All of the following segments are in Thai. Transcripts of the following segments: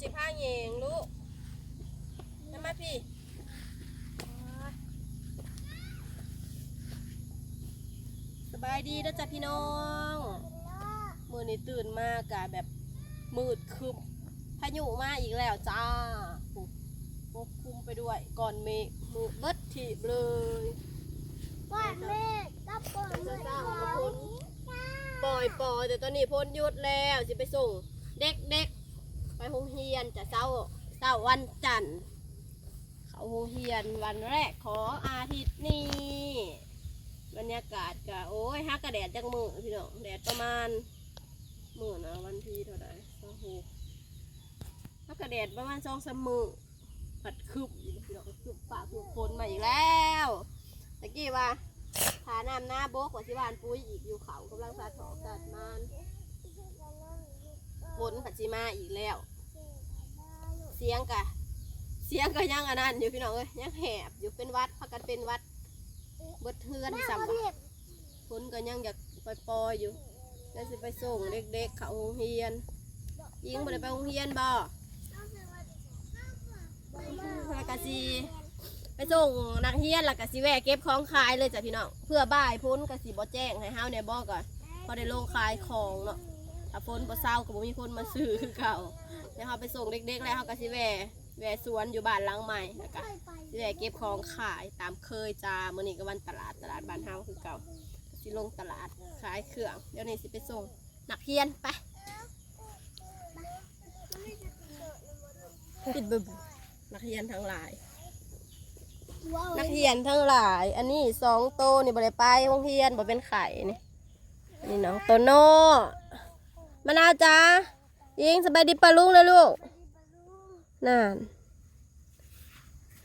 จิผ้าเยงลูกน้ำมาพี่สบายดีนะจ๊ะพี่น้องมือนี้ตื่นมากะแบบมืดครึมพายุมาอีกแล้วจ้าปุ๊บปกคลุมไปด้วยก่อนเมฆมืดเบิดทีบเลยก้อนเมฆกับก้อนเมฆปล่อยปล่อยแต่ตอนนี้พ้นหยุดแล้วสิไปส่ง เด็กเด็กๆ ไปโรงเรียนจะเศร้าเศร้าวันจันทร์ เขาโรงเรียนวันแรกของอาทิตย์นี้บรรยากาศกะโอ้ยฮักกระแดดจังมือพี่น้องแดดประมาณมือนะวันที่เท่าไหร่สองหกฮักกระแดดประมาณสองสามมือผัดคืบพี่น้องคืบปากคืบฝนมาอีกแล้วตะกี้ว่าทาน้ำหน้าโบกว่าที่บ้านปุ้ยอีกอยู่เขากำลังสาดถอกัดมันฝนผัดจีมาอีกแล้ว เสียงกะเสียงก็ยังอันนั้นอยู่พี่น้องเอ้ยยังแหบอยู่เป็นหวัดพักกันเป็นหวัดเบิดเทือนสัมฝนก็ยังอยากปล่อยๆอยู่แล้วสิไปส่งเด็กๆเขาโรงเรียนยิงบ่ได้ไปโรงเรียนบ่แล้วก็สิไปส่งนักเรียนแล้วก็สิแวะเก็บของขายเลยจ้ะพี่น้องเพื่อบ่ายพ้นก็สิบ่แจ้งให้เฮาเนี่ยบ่ก่อนพอได้ลงขายของเนาะ ถ้าฝนบ่เศร้าก็บ่มีคนมาซื้อคือเก่าเดี๋ยวเฮาไปส่งเด็กๆแล้วเฮาก็สิแวะแวะสวนอยู่บ้านหลังใหม่แล้วก็สิได้เก็บของขายตามเคยจ้ามื้อนี้ก็วันตลาดตลาดบ้านเฮาคือเก่าสิลงตลาดขายเครื่องเดี๋ยวนี้สิไปส่งนักเรียนไปปิดบึบนักเรียนทั้งหลาย นักเรียนทั้งหลาย อันนี้สองโตวนี่บ่ได้ไปโรงเรียนบ่เป็นไข่นี่อันนี่น้องโตโน่ มะนาวจ้ายิงสบายดีปะลุงเลยลูกนั่น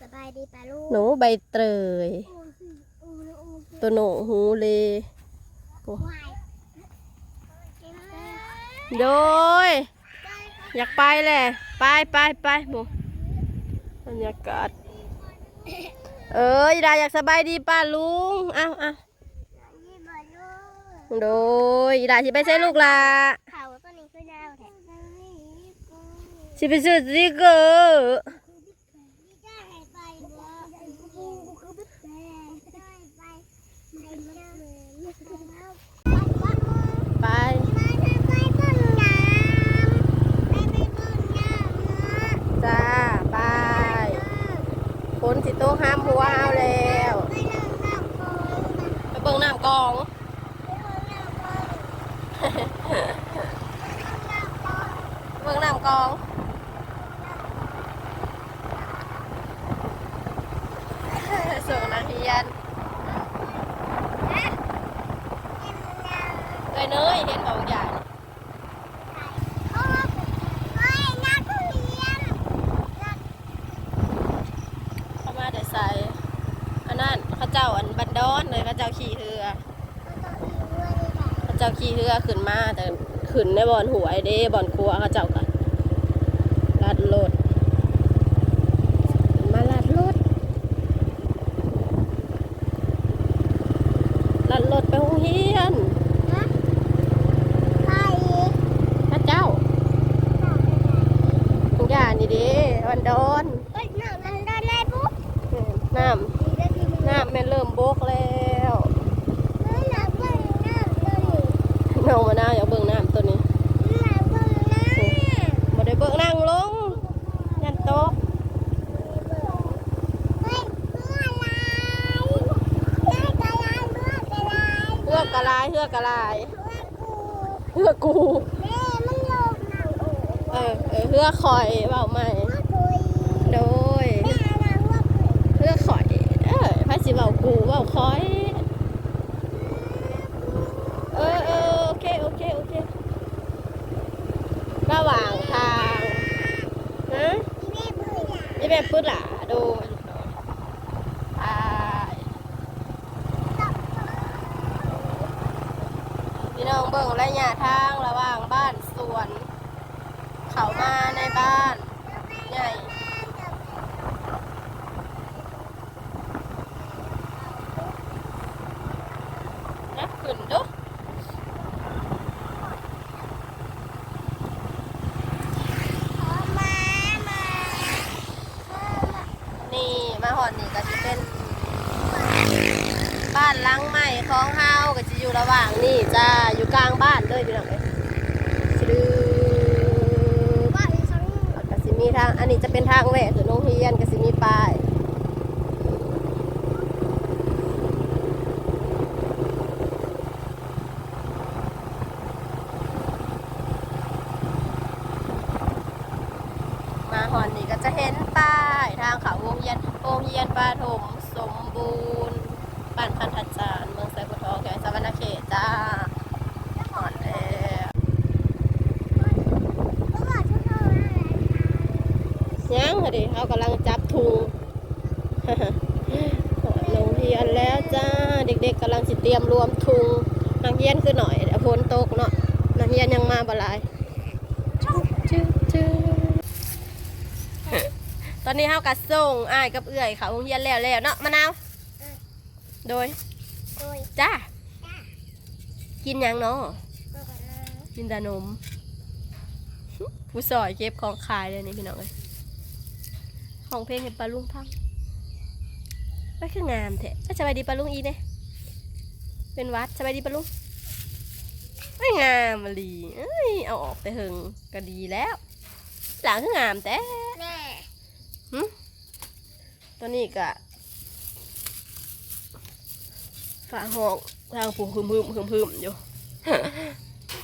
สบายดีปะลูกหนูใบเตย ตัวหนูหูเลโอ้โดย อยากไปแหละไปไปไปหมูบรรยากาศเออดาอยากสบายดีป้าลุงเอ้าเอ้าโดยดาสิไปใช้ลูกละ เขาตัวนี้คือดาวแท้ สิไปซื้อสติกเกอร์ ไป จ้าไปคนสิโตะห้ามหัวเฮาแล้วไปเบิ่งน้ำกอง เบิ่งน้ำกอง ส่งนักเรียนเอ้ยเนยเห็นบอกอย่างเข้ามาแต่ใส่อันนั้นข้าเจ้าอันบันดอนเลยข้าเจ้าขี่เรือข้าเจ้าขี่เรือขึ้นมาแต่ขึ้นในบอนหวยเด้บอนครัวข้าเจ้ากันลัดรถมาลัดรถ ลัดรถไปโรงเรียนเข้าเจ้าทุกอย่างนี่เด้บันดอนน้ำน้ำแม่เริ่มโบกแล้วน้องมะนาวอยากเบิ่งน้ำตัวนี้บ่ได้เบิ่งนั่งลง ยันโต๊ะเฮือกกะลายเฮือกกะลายเฮือกกูเออเออเฮือกคอยเบาใหม่โดยเฮือกคอย เออพระสิเบากูเบาคอยเออเออโอเคโอเคโอเคระหว่างทางฮะนี่แบบปื้ดหล่ะดูไปพี่น้องเบิ่งระยะทางระหว่างบ้านสวน เขามาในบ้านใหญ่นับขึ้นดู อนนี่ก็จะเป็น บ้านหลังใหม่ของเฮาก็จะอยู่ระหว่างนี่จ้าอยู่กลางบ้านเลยพี่น้องเอ้ยซื้อบ้านอีสังแล้วก็สิมีทาง อันนี้จะเป็นทางแหวกถึงโรงเรียนก็สิมีป้ายมาหอนนี่ก็จะเห็นป้ายทางเขาวงเวียนวงเวียนปฐมสมบูรณ์ บ้านพันธัจจารย์เมืองไซบุทองแขวงสะวรรณเขตจ้าหอนแอยังเดิเขากำลังจับถุงโรงเรียนแล้วจ้า เด็กๆกำลังสิเตรียมรวมทุงนักเรียนคือหน่อยเดี๋ยวฝนตกเนาะนักเรียนยังมาบ่หลายตอนนี้เฮากัส่งอ้ายกับเอื้อยเขาโรงเรียนแล้วแล้วเนาะมะนาว โดย โดยจ้ากินหยังเนาะก็กันนะกินแต่นมผู้สอยเก็บของขายเลยนี่พี่น้องเลยของเพลงเห็นปลาลุงพังไม่คืองามแท้เอ้ยสบายดีปลาลุงอีเนี่ยเป็นวัดสบายดีปลาลุงไม่งามมาลีเอ้ยเอาออกไปเหิงก็ดีแล้ว หลังคืองามแต่แม่หึตัวนี้ก็ ฝาห้องทางผูกพึมพึมพึมพึมอยู่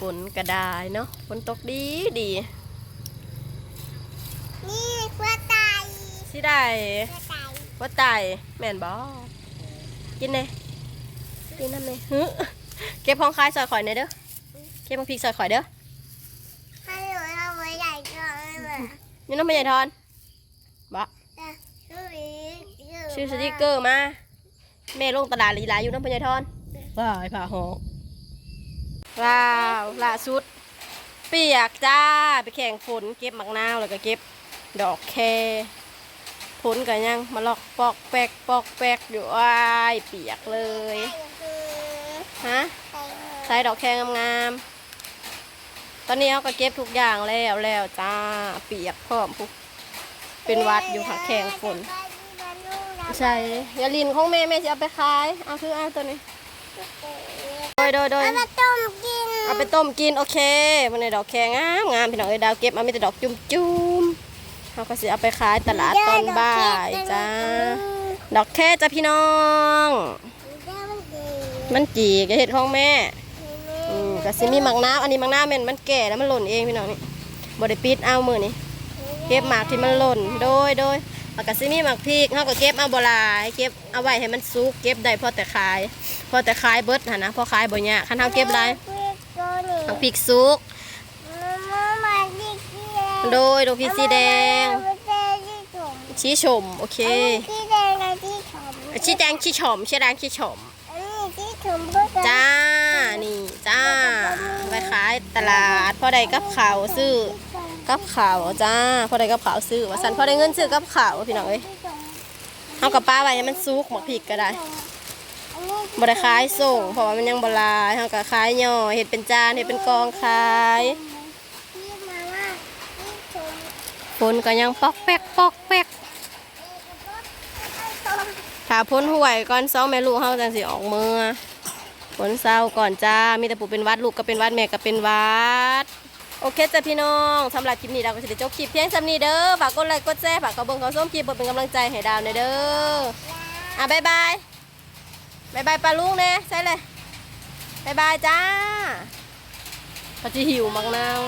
ฝนกระดายเนาะฝนตกดีดี นี่เพื่อตายสิได้เพื่อตายว่าตายแม่นบอกินเลยกินน้ำเลยฮึเก็บของคายซอยข่อยหน่อยเด้อเก็บของพริกซอยข่อยเด้อถ้าหนูเอาไว้ใหญ่ก็ไม่เหมือนนี่น้องไม่ใหญ่ทอนบอชื่อนี้ชื่อสติกเกอร์มา แม่ลงตลาดลีลาอยู่น้องพญายทอนว้ายผ่าหอกว้าวล่าสุด เปียกจ้าไปแข่งฝนเก็บมักนาวแล้วก็เก็บ ดอกแคฝนก็ยังมาลอกปอกแปกปอกแปกอยู่ว้ายเปียกเลยคือฮะใส่ดอกแคงามๆตอนนี้เขาก็เก็บทุกอย่างแล้วแล้วจ้าเปียกพร้อมพุกเป็นหวัดอยู่ค่ะแข่งฝน ใช่อยาลินของแม่แม่จะเอาไปขาย เอาคือเอาตัวนี้ โดยโดยโดยเอามาต้มกิน เอาไปต้มกินโอเคมันในดอกแคงามงามพี่น้องเอ้ยดาวเก็บมามีแต่ดอกจุ่มจุ่มๆเขาก็สิเอาไปขายตลาดตอนบ่ายจ้า ดอกแค่จ้าพี่น้อง มันจีกเห็ดของแม่อืมก็สิมีมักน้าวอันนี้มักน้าวแม่นมันแก่แล้วมันหล่นเองพี่น้องนี่บ่ได้ปิดเอามือนี่เก็บหมากที่มันหล่นโดยโดย แล้วก็สิมีหมากพริกเฮาก็เก็บเอาบ่หลายเก็บเอาไว้ให้มันสุกเก็บได้พอแต่ขาย พอแต่ขายเบิดหั่นนะพอขายบ่ยากคันเฮาเก็บหลายหมากพริกสุก โดยดอกพริกสีแดง ชี้ชมโอเคที่แดงกับที่ชมชี้แดงชี้ชมชี้แดงชี้ชมอันนี้ที่ชมก็จะจ้า นี่จ้า ไปขายตลาดพอได้กับข่าซื้อ กับข่าวจ้าพอได้กับข่าวซื้อว่าสันพอได้เงินซื้อกับข่าวพี่น้องเอ้ยเอากับป้าไว้ให้มันซุกหมกผิกก็ได้บ่ได้ขายส่งเพราะว่ามันยังบลายเฮาก็ขายย่อเฮ็ดเป็นจานเฮ็ดเป็นกองขายที่มาว่าที่ชมฝนก็ยังปอกแป๊กปอกแป๊กถ้าพ้นห่วยก่อนสองแม่ลูกเฮาจังสิออกเมือฝนเศร้าก่อนจ้ามีแต่ปู่เป็นวัดลูกก็เป็นวัดแม่ก็เป็นวัด โอเคจ้ะพี่น้องสำหรับคลิปนี้เราก็จะได้จบคลิปเพียงสำนี้เด้อฝากกดไลค์กดแชร์ฝากกระเบื้องกระส้มคลิปเพื่อเป็นกำลังใจให้ดาวหน่อยเด้ออะบายบายบายบายปลาลุงเน่ใช่เลยบายบายจ้าปฏิหิวมังนาว